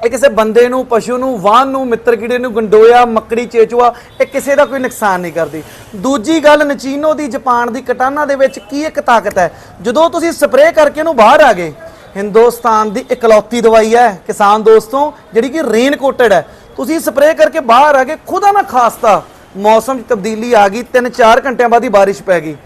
ਇਹ ਕਿਸੇ ਬੰਦੇ ਨੂੰ, ਪਸ਼ੂ ਨੂੰ, ਵਾਹਨ ਨੂੰ, ਮਿੱਤਰ ਕੀੜੇ ਨੂੰ, ਗੰਡੋਇਆ, ਮੱਕੜੀ, ਚੇਚੂਆ, ਇਹ ਕਿਸੇ ਦਾ ਕੋਈ ਨੁਕਸਾਨ ਨਹੀਂ ਕਰਦੀ। ਦੂਜੀ ਗੱਲ, ਨਚੀਨੋ ਦੀ ਜਾਪਾਨ ਦੀ ਕਟਾਨਾ ਦੇ ਵਿੱਚ ਕੀ ਇੱਕ ਤਾਕਤ ਹੈ? ਜਦੋਂ ਤੁਸੀਂ ਸਪਰੇਅ ਕਰਕੇ ਉਹਨੂੰ ਬਾਹਰ ਆ ਗਏ, ਹਿੰਦੁਸਤਾਨ ਦੀ ਇਕਲੌਤੀ ਦਵਾਈ ਹੈ, ਕਿਸਾਨ ਦੋਸਤੋ, ਜਿਹੜੀ ਕਿ ਰੇਨ ਕੋਟਡ ਹੈ। ਤੁਸੀਂ ਸਪਰੇਅ ਕਰਕੇ ਬਾਹਰ ਆ ਗਏ, ਖੁਦਾ ਨਾ ਖਾਸਤਾ ਮੌਸਮ 'ਚ ਤਬਦੀਲੀ ਆ ਗਈ 3-4 ਘੰਟਿਆਂ ਬਾਅਦ ਹੀ ਬਾਰਿਸ਼ ਪੈ ਗਈ।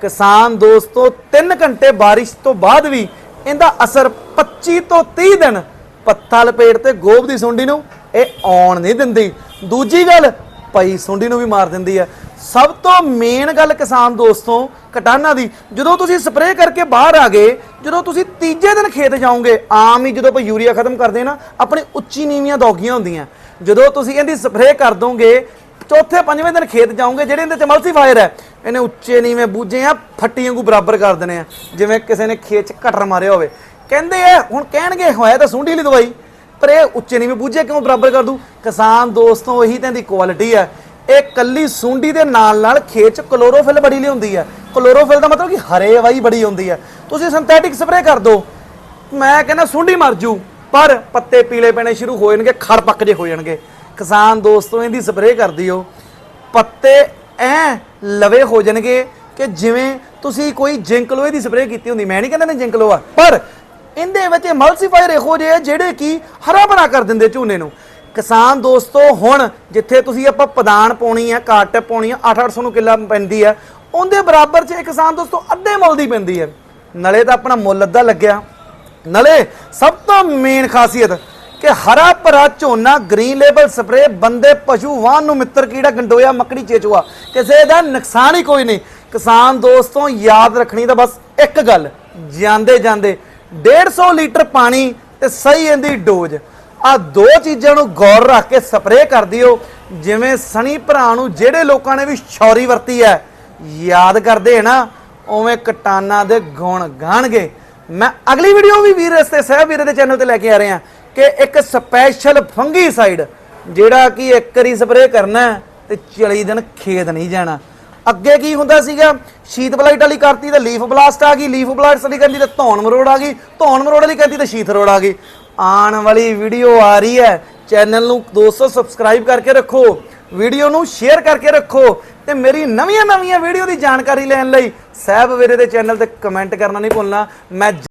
ਕਿਸਾਨ ਦੋਸਤੋ 3 ਘੰਟੇ ਬਾਰਿਸ਼ ਤੋਂ ਬਾਅਦ ਵੀ ਇਹਦਾ ਅਸਰ 25 ਤੋਂ 30 ਦਿਨ ਪੱਤਾ ਲਪੇਟ ਤੇ ਗੋਬ ਦੀ ਸੁੰਡੀ ਨੂੰ ਇਹ ਆਉਣ ਨਹੀਂ ਦਿੰਦੀ। ਦੂਜੀ ਗੱਲ ਪਈ ਸੁੰਡੀ ਨੂੰ ਵੀ ਮਾਰ ਦਿੰਦੀ ਹੈ ਸਭ ਤੋਂ ਮੇਨ ਗੱਲ ਕਿਸਾਨ ਦੋਸਤੋ, ਕਟਾਨਾ ਦੀ। ਜਦੋਂ ਤੁਸੀਂ ਸਪਰੇਅ ਕਰਕੇ ਬਾਹਰ ਆ ਗਏ, ਜਦੋਂ ਤੁਸੀਂ ਤੀਜੇ ਦਿਨ ਖੇਤ ਜਾਓਗੇ, ਆਮ ਹੀ ਜਦੋਂ ਆਪਾਂ ਯੂਰੀਆ ਖਤਮ ਕਰਦੇ ਨਾ, ਆਪਣੀ ਉੱਚੀ ਨੀਵੀਆਂ ਦੌਗੀਆਂ ਹੁੰਦੀਆਂ। ਜਦੋਂ ਤੁਸੀਂ ਇਹਦੀ ਸਪਰੇਅ ਕਰ ਦੋਗੇ, ਚੌਥੇ ਪੰਜਵੇਂ ਦਿਨ ਖੇਤ ਜਾਓਗੇ, ਜਿਹੜੇ ਇਹਦੇ ਚ ਮਲਸੀਫਾਇਰ ਹੈ, ਇਹਨੇ ਉੱਚੇ ਨੀਵੇਂ ਬੂਝੇ ਆ, ਫੱਟੀ ਵਾਂਗੂ ਬਰਾਬਰ ਕਰ ਦੇਣੇ ਆ। ਜਿਵੇਂ ਕਿਸੇ ਨੇ ਖੇਤ ਚ ਕਟਰ ਮਾਰਿਆ ਹੋਵੇ। ਕਹਿੰਦੇ ਆ, ਹੁਣ ਕਹਿਣਗੇ, ਹੋਇਆ ਤਾਂ ਸੁੰਡੀ ਲਈ ਦਵਾਈ, ਪਰ ਇਹ ਉੱਚੇ ਨੀਵੇਂ ਬੂਝੇ ਕਿਉਂ ਬਰਾਬਰ ਕਰ ਦੂ ਕਿਸਾਨ ਦੋਸਤੋ, ਇਹੀ ਤਾਂ ਦੀ ਕੁਆਲਿਟੀ ਹੈ ਇਹ ਕੱਲੀ ਸੁੰਡੀ ਦੇ ਨਾਲ ਨਾਲ ਖੇਤ ਕਲੋਰੋਫਿਲ ਬੜੀ ਲਿਆਉਂਦੀ ਹੈ ਕਲੋਰੋਫਿਲ ਦਾ ਮਤਲਬ ਕਿ ਹਰੇ ਵਾਈ ਬੜੀ ਹੁੰਦੀ ਹੈ ਤੁਸੀਂ ਸਿੰਥੈਟਿਕ ਸਪਰੇਅ ਕਰ ਦਿਓ ਮੈਂ ਕਹਿੰਦਾ ਸੁੰਡੀ ਮਰ ਜੂ, ਪਰ ਪੱਤੇ ਪੀਲੇ ਪੈਣੇ ਸ਼ੁਰੂ ਹੋ ਜਾਣਗੇ, ਖੜ ਪੱਕ ਜੇ ਹੋ ਜਾਣਗੇ। ਕਿਸਾਨ ਦੋਸਤੋ, ਇਹਦੀ ਸਪਰੇਅ ਕਰ ਦਿਓ। ਪੱਤੇ ਐ ਲਵੇ ਹੋ ਜਾਣਗੇ ਕਿ ਜਿਵੇਂ ਤੁਸੀਂ ਕੋਈ ਜਿੰਕ ਲੋਹੇ ਦੀ ਸਪਰੇਅ ਕੀਤੀ ਹੁੰਦੀ। ਮੈਂ ਨਹੀਂ ਕਹਿੰਦਾ ਨੇ ਜਿੰਕ ਲੋਹਾ ਪਰ ਇਹਦੇ ਵਿੱਚ ਮਲਸੀਫਾਇਰ ਇਹੋ ਜਿਹੇ ਆ ਜਿਹੜੇ ਕਿ ਹਰਾ ਭਰਾ ਕਰ ਦਿੰਦੇ ਝੋਨੇ ਨੂੰ। ਕਿਸਾਨ ਦੋਸਤੋ, ਹੁਣ ਜਿੱਥੇ ਤੁਸੀਂ ਆਪਾਂ ਪਦਾਨ ਪਾਉਣੀ ਆ ਕਾਟ ਪਾਉਣੀ ਆ 8-800 ਨੂੰ ਕਿੱਲਾ ਪੈਂਦੀ ਆ, ਉਹਦੇ ਬਰਾਬਰ 'ਚ ਇਹ ਕਿਸਾਨ ਦੋਸਤੋ ਅੱਧੇ ਮੁੱਲ ਦੀ ਪੈਂਦੀ ਹੈ ਨਲੇ ਤਾਂ ਆਪਣਾ ਮੁੱਲ ਅੱਧਾ ਲੱਗਿਆ। ਨਲੇ ਸਭ ਤੋਂ ਮੇਨ ਖਾਸੀਅਤ ਕਿ ਹਰਾ ਭਰਾ ਝੋਨਾ ਗ੍ਰੀਨ ਲੇਬਲ ਸਪਰੇ ਬੰਦੇ ਪਸ਼ੂ ਵਾਹਨ ਨੂੰ ਮਿੱਤਰ ਕੀੜਾ, ਗੰਡੋਇਆ, ਮੱਕੜੀ, ਚੇਚੂਆ, ਕਿਸੇ ਦਾ ਨੁਕਸਾਨ ਹੀ ਕੋਈ ਨਹੀਂ। ਕਿਸਾਨ ਦੋਸਤੋ, ਯਾਦ ਰੱਖਣੀ ਤਾਂ ਬਸ ਇੱਕ ਗੱਲ ਜਾਂਦੇ ਜਾਂਦੇ 150 ਲੀਟਰ ਪਾਣੀ ਤੇ ਸਹੀ ਇਹਦੀ ਡੋਜ਼। ਆ ਦੋ ਚੀਜ਼ਾਂ ਨੂੰ ਗੌਰ ਰੱਖ ਕੇ ਸਪਰੇਅ ਕਰ ਦਿਓ। ਜਿਵੇਂ ਸਣੀ ਭਰਾ ਨੂੰ ਜਿਹੜੇ ਲੋਕਾਂ ਨੇ ਵੀ ਸ਼ੌਰੀ ਵਰਤੀ ਹੈ, ਯਾਦ ਕਰਦੇ ਹੈ ਨਾ, ਉਵੇਂ ਕਟਾਨਾ ਦੇ ਗੁਣ ਗਾਣਗੇ। ਮੈਂ ਅਗਲੀ ਵੀਡੀਓ ਵੀ ਵੀਰ ਰਸਤੇ ਸਹਿਬ ਵੀਰੇ ਦੇ ਚੈਨਲ ਤੇ ਲੈ ਕੇ ਆ ਰਹੇ ਹਾਂ ਕਿ ਇੱਕ ਸਪੈਸ਼ਲ ਫੰਗੀਸਾਈਡ ਜਿਹੜਾ ਕਿ ਇੱਕ ਵਾਰੀ ਸਪਰੇਅ ਕਰਨਾ ਹੈ ਤੇ 40 ਦਿਨ ਖੇਤ ਨਹੀਂ ਜਾਣਾ। ਅੱਗੇ ਕੀ ਹੁੰਦਾ ਸੀਗਾ? ਸ਼ੀਤ ਬਲਾਈਟ ਵਾਲੀ ਕਰਤੀ ਤਾਂ ਲੀਫ ਬਲਾਸਟ ਆ ਗਈ, ਲੀਫ ਬਲਾਸਟ ਵਾਲੀ ਕਰਤੀ ਤਾਂ ਧੌਣ ਮਰੋੜ ਆ ਗਈ, ਧੌਣ ਮਰੋੜ ਵਾਲੀ ਕਰਤੀ ਤਾਂ ਸ਼ੀਤ ਰੋੜ ਆ ਗਈ। ਆਉਣ ਵਾਲੀ ਵੀਡੀਓ ਆ ਰਹੀ ਹੈ, ਚੈਨਲ ਨੂੰ ਦੋਸਤੋ ਸਬਸਕ੍ਰਾਈਬ ਕਰਕੇ ਰੱਖੋ, ਵੀਡੀਓ ਨੂੰ ਸ਼ੇਅਰ ਕਰਕੇ ਰੱਖੋ ਤੇ ਮੇਰੀ ਨਵੀਆਂ ਨਵੀਆਂ ਵੀਡੀਓ ਦੀ ਜਾਣਕਾਰੀ ਲੈਣ ਲਈ ਸਹਿਬ ਵੀਰੇ ਦੇ ਚੈਨਲ ਤੇ ਕਮੈਂਟ ਕਰਨਾ ਨਹੀਂ ਭੁੱਲਣਾ। ਮੈਂ